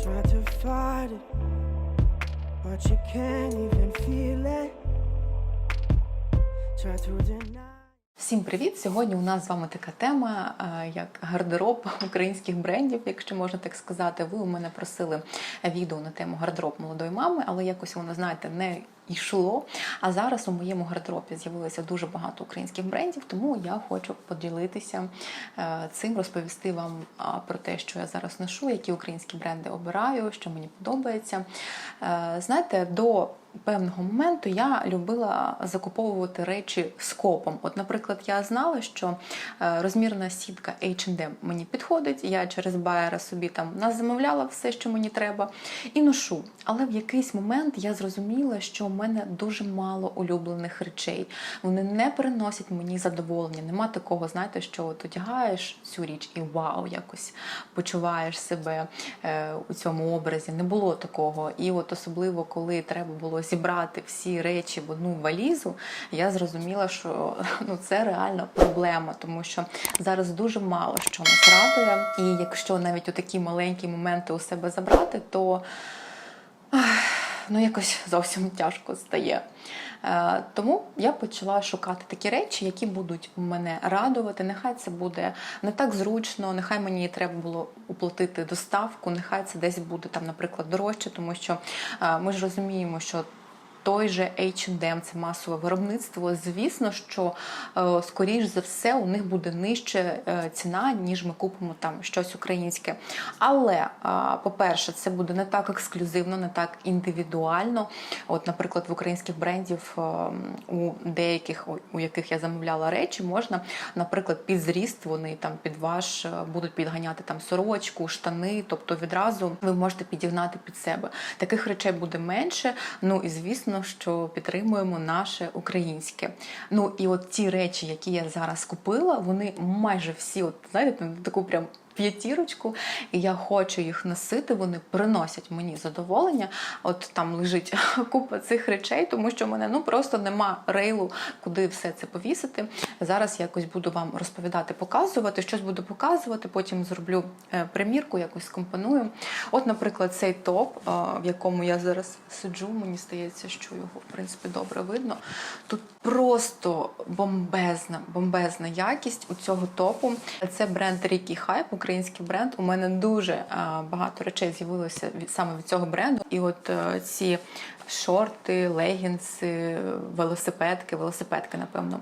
Try to fight it, but you can't even feel it. Try to deny. Всім привіт! Сьогодні у нас з вами така тема, е, як гардероб українських брендів, якщо можна так сказати. Ви у мене просили відео на тему гардероб молодої мами, але якось воно, знаєте, не йшло. А зараз у моєму гардеробі з'явилося дуже багато українських брендів, тому я хочу поділитися е, цим, розповісти вам про те, що я зараз ношу, які українські бренди обираю, що мені подобається. Е, Знаєте, до певного моменту я любила закуповувати речі скопом. От, наприклад, я знала, що е, розмірна сітка H&M мені підходить. Я через байера собі там замовляла все, що мені треба, і ношу. Але в якийсь момент я зрозуміла, що в мене дуже мало улюблених речей. Вони не приносять мені задоволення. Нема такого, знаєте, що от одягаєш цю річ і вау, якось почуваєш себе е, у цьому образі. Не було такого. І от особливо, коли треба було зібрати всі речі в одну валізу, я зрозуміла, що ну це реальна проблема, тому що зараз дуже мало що нас радує. І якщо навіть у такі маленькі моменти у себе забрати, то ну якось зовсім тяжко стає. Е, Тому я почала шукати такі речі, які будуть мене радувати. Нехай це буде не так зручно, нехай мені треба було оплатити доставку, нехай це десь буде там, наприклад, дорожче, тому що е, ми ж розуміємо, що. Той же H&M, це масове виробництво. Звісно, що е, скоріш за все у них буде нижче е, ціна, ніж ми купимо там щось українське. Але, е, по-перше, це буде не так ексклюзивно, не так індивідуально. От, наприклад, в українських брендів у деяких, у- яких я замовляла речі, можна, наприклад, під зріст вони там під ваш будуть підганяти там сорочку, штани, тобто відразу ви можете підігнати під себе. Таких речей буде менше. Ну і звісно, що підтримуємо наше українське. Ну і от ті речі, які я зараз купила, вони майже всі, от знаєте, таку прям. П'ятірочку, і я хочу їх носити. Вони приносять мені задоволення. От там лежить купа цих речей, тому що в мене ну просто нема рейлу, куди все це повісити. Зараз якось буду вам розповідати, показувати. Щось буду показувати, потім зроблю е, примірку, якось скомпоную. От, наприклад, цей топ, е, в якому я зараз сиджу, мені здається, що його в принципі добре видно. Тут просто бомбезна, бомбезна якість у цього топу. Це бренд Рікі Хайп, український бренд. У мене дуже е, багато речей з'явилося від саме від цього бренду. І от е, ці шорти, легінси, велосипедки, велосипедки, напевно,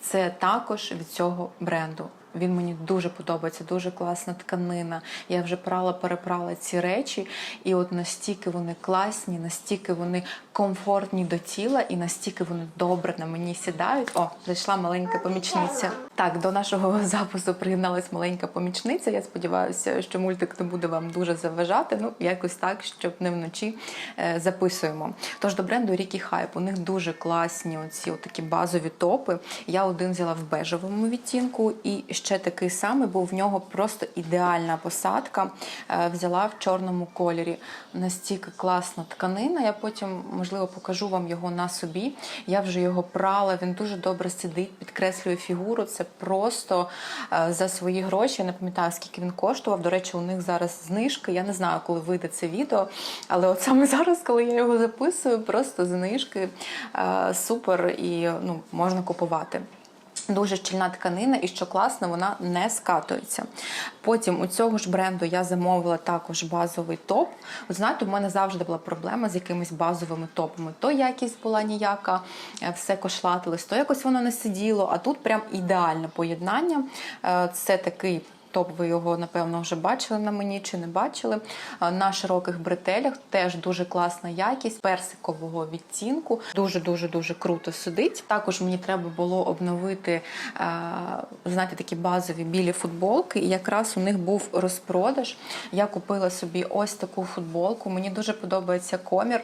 це також від цього бренду. Він мені дуже подобається, дуже класна тканина. Я вже прала, перепрала ці речі, і от настільки вони класні, настільки вони комфортні до тіла, і настільки вони добре на мені сідають. О, зайшла маленька помічниця. Так, до нашого запису приєдналась маленька помічниця. Я сподіваюся, що мультик не буде вам дуже заважати. Ну, якось так, щоб не вночі е, записуємо. Тож до бренду Рікі Хайп. У них дуже класні оці такі базові топи. Я один взяла в бежевому відтінку, і ще такий самий, бо в нього просто ідеальна посадка. Е, Взяла в чорному кольорі. Настільки класна тканина. Я потім, можливо, покажу вам його на собі. Я вже його прала, він дуже добре сидить, підкреслює фігуру. Це просто е, за свої гроші. Я не пам'ятаю, скільки він коштував. До речі, у них зараз знижки. Я не знаю, коли вийде це відео, але от саме зараз, коли я його записую, просто знижки е, супер і ну, можна купувати. Дуже щільна тканина, і що класно, вона не скатується. Потім у цього ж бренду я замовила також базовий топ. От знаєте, у мене завжди була проблема з якимись базовими топами. То якість була ніяка, е, все кошлатилось, то якось воно не сиділо. А тут прям ідеальне поєднання. Е, Це такий. Топ, ви його, напевно, вже бачили на мені чи не бачили. На широких бретелях теж дуже класна якість персикового відтінку. Дуже-дуже дуже круто сидить. Також мені треба було обновити, знаєте, такі базові білі футболки. І якраз у них був розпродаж. Я купила собі ось таку футболку. Мені дуже подобається комір.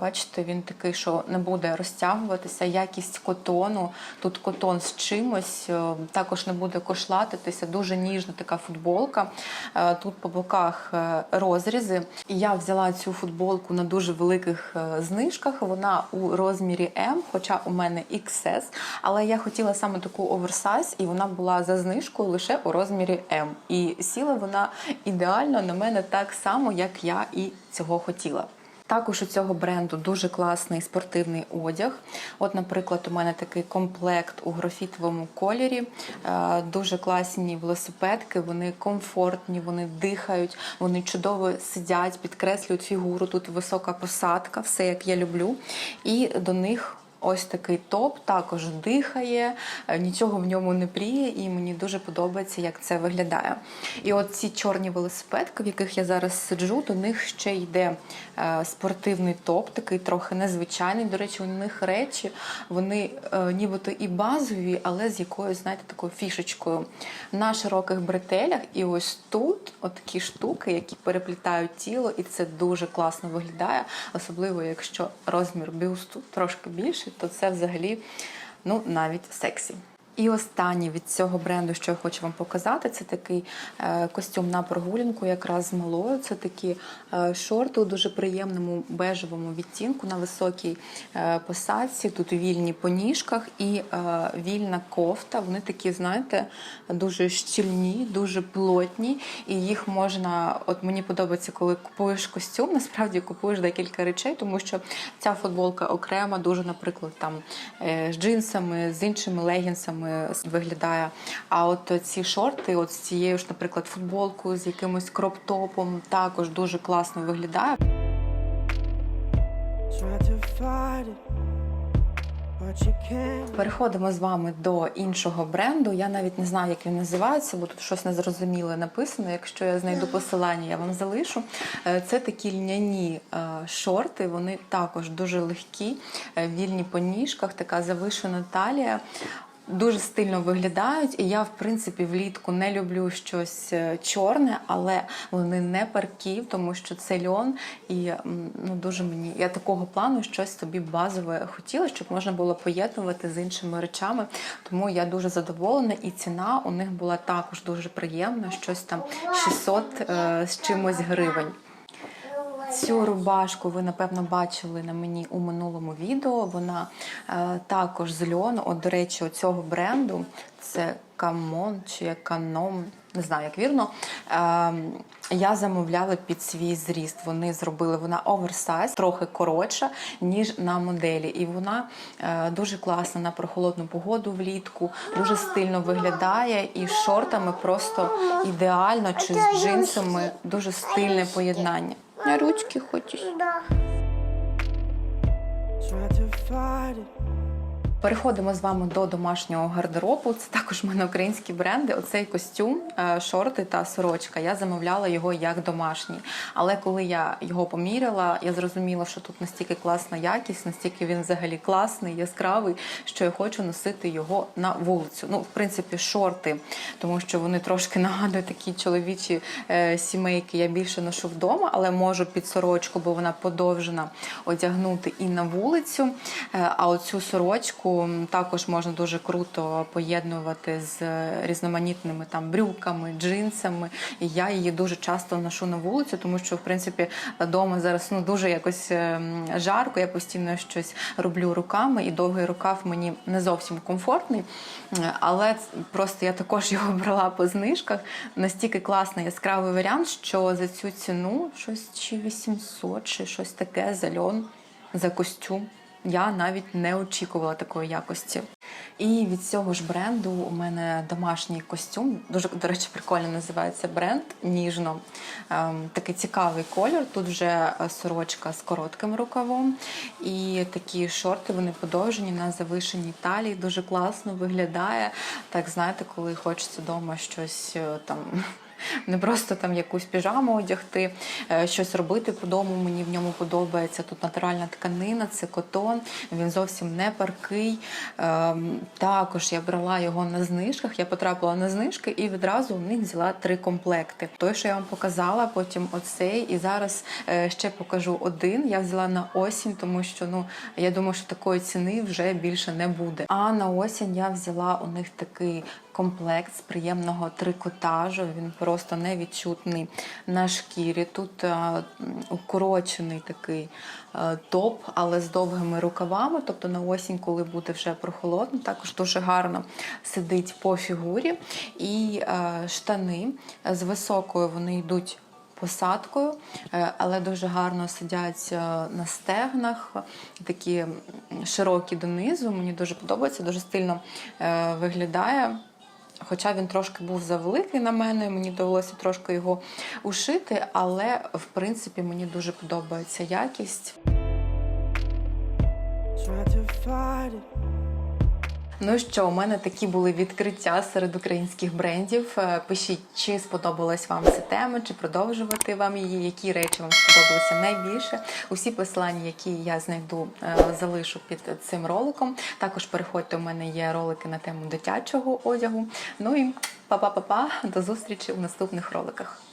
Бачите, він такий, що не буде розтягуватися. Якість котону. Тут котон з чимось, також не буде кошлатитися, дуже ніжний ніжна така футболка. Е, Тут по боках е, розрізи. Я взяла цю футболку на дуже великих е, знижках. Вона у розмірі М, хоча у мене XS. Але я хотіла саме таку оверсайз, і вона була за знижкою лише у розмірі М. І сіла вона ідеально на мене так само, як я і цього хотіла. Також у цього бренду дуже класний спортивний одяг. От, наприклад, у мене такий комплект у графітовому кольорі. Е, Дуже класні велосипедки, вони комфортні, вони дихають, вони чудово сидять, підкреслюють фігуру. Тут висока посадка, все як я люблю. І до них. Ось такий топ також дихає, е, нічого в ньому не пріє, і мені дуже подобається, як це виглядає. І от ці чорні велосипедки, в яких я зараз сиджу, до них ще йде е, спортивний топ, такий трохи незвичайний. До речі, у них речі вони е, нібито і базові, але з якоюсь, знаєте, такою фішечкою на широких бретелях. І ось тут такі штуки, які переплітають тіло, і це дуже класно виглядає, особливо якщо розмір бюсту трошки більший, то це взагалі ну навіть сексі. І останнє від цього бренду, що я хочу вам показати, це такий е, костюм на прогулянку, якраз з малою. Це такі е, шорти у дуже приємному бежевому відтінку на високій е, посадці. Тут вільні по ніжках і вільна кофта. Вони такі, знаєте, дуже щільні, дуже плотні, і їх можна. От мені подобається, коли купуєш костюм, насправді купуєш декілька речей, тому що ця футболка окрема, дуже, наприклад, там з джинсами, з іншими легінсами виглядає. А от ці шорти, от з цією ж, наприклад, футболкою, з якимось кроп-топом, також дуже класно виглядає. Переходимо з вами до іншого бренду. Я навіть не знаю, як він називається, бо тут щось незрозуміле написано. Якщо я знайду посилання, я вам залишу. Е, Це такі льняні е, шорти. Вони також дуже легкі, е, вільні по ніжках, така завишена талія. Дуже стильно виглядають, і я, в принципі, влітку не люблю щось е, чорне, але вони не парків, тому що це льон. І ну дуже мені я такого плану щось собі базове хотіла, щоб можна було поєднувати з іншими речами. Тому я дуже задоволена, і ціна у них була також дуже приємна, щось там 600 е, з чимось гривень. Цю рубашку ви напевно бачили на мені у минулому відео. Вона е, також з льону. От, до речі, цього бренду це Камон чи Каном, не знаю, як вірно. Е, я замовляла під свій зріст. Вони зробили вона оверсайз, трохи коротша, ніж на моделі. І вона е, дуже класна на прохолодну погоду влітку, дуже стильно виглядає, і з шортами просто ідеально, чи з джинсами дуже стильне поєднання. На ручки хочеш. Try to fight it, Переходимо з вами до домашнього гардеробу. Це також в мене українські бренди. Оцей костюм, е, шорти та сорочка. Я замовляла його як домашній. Але коли я його поміряла, я зрозуміла, що тут настільки класна якість, настільки він взагалі класний, яскравий, що я хочу носити його на вулицю. Ну, в принципі, шорти, тому що вони трошки нагадують такі чоловічі е, сімейки. Я більше ношу вдома, але можу під сорочку, бо вона подовжена, одягнути і на вулицю. Е, а оцю сорочку м, також можна дуже круто поєднувати з різноманітними там брюками, джинсами. І я її дуже часто ношу на вулицю, тому що в принципі вдома зараз ну дуже якось ем, жарко. Я постійно щось роблю руками, і довгий рукав мені не зовсім комфортний. Але просто я також його брала по знижках. Настільки класний яскравий варіант, що за цю ціну щось чи 800, чи щось таке за льон, за костюм. Я навіть не очікувала такої якості. І від цього ж бренду у мене домашній костюм. Дуже, до речі, прикольно називається бренд ніжно. Ем, такий цікавий колір. Тут вже е, сорочка з коротким рукавом. І такі шорти вони подовжені на завишеній талії. Дуже класно виглядає. Так, знаєте, коли хочеться вдома щось е, там. Не просто там якусь піжаму одягти, е, щось робити по дому. Мені в ньому подобається. Тут натуральна тканина, це котон, він зовсім не паркий. Ем, Також я брала його на знижках. Я потрапила на знижки і відразу у них взяла три комплекти. Той, що я вам показала, потім оцей, і зараз е, ще покажу один. Я взяла на осінь, тому що ну я думаю, що такої ціни вже більше не буде. А на осінь я взяла у них такий комплект з приємного трикотажу. Він просто невідчутний на шкірі. Тут е, укорочений такий е, топ, але з довгими рукавами. Тобто на осінь, коли буде вже прохолодно, також дуже гарно сидить по фігурі. І е, штани з високою вони йдуть посадкою, але дуже гарно сидять на стегнах, такі широкі донизу. Мені дуже подобається, дуже стильно виглядає. Хоча він трошки був завеликий на мене, мені довелося трошки його ушити, але в принципі мені дуже подобається якість. Ну що, у мене такі були відкриття серед українських брендів. Е, Пишіть, чи сподобалась вам ця тема, чи продовжувати вам її, які речі вам сподобалися найбільше. Усі посилання, які я знайду, е, залишу під цим роликом. Також переходьте, у мене є ролики на тему дитячого одягу. Ну і па-па-па-па, до зустрічі у наступних роликах.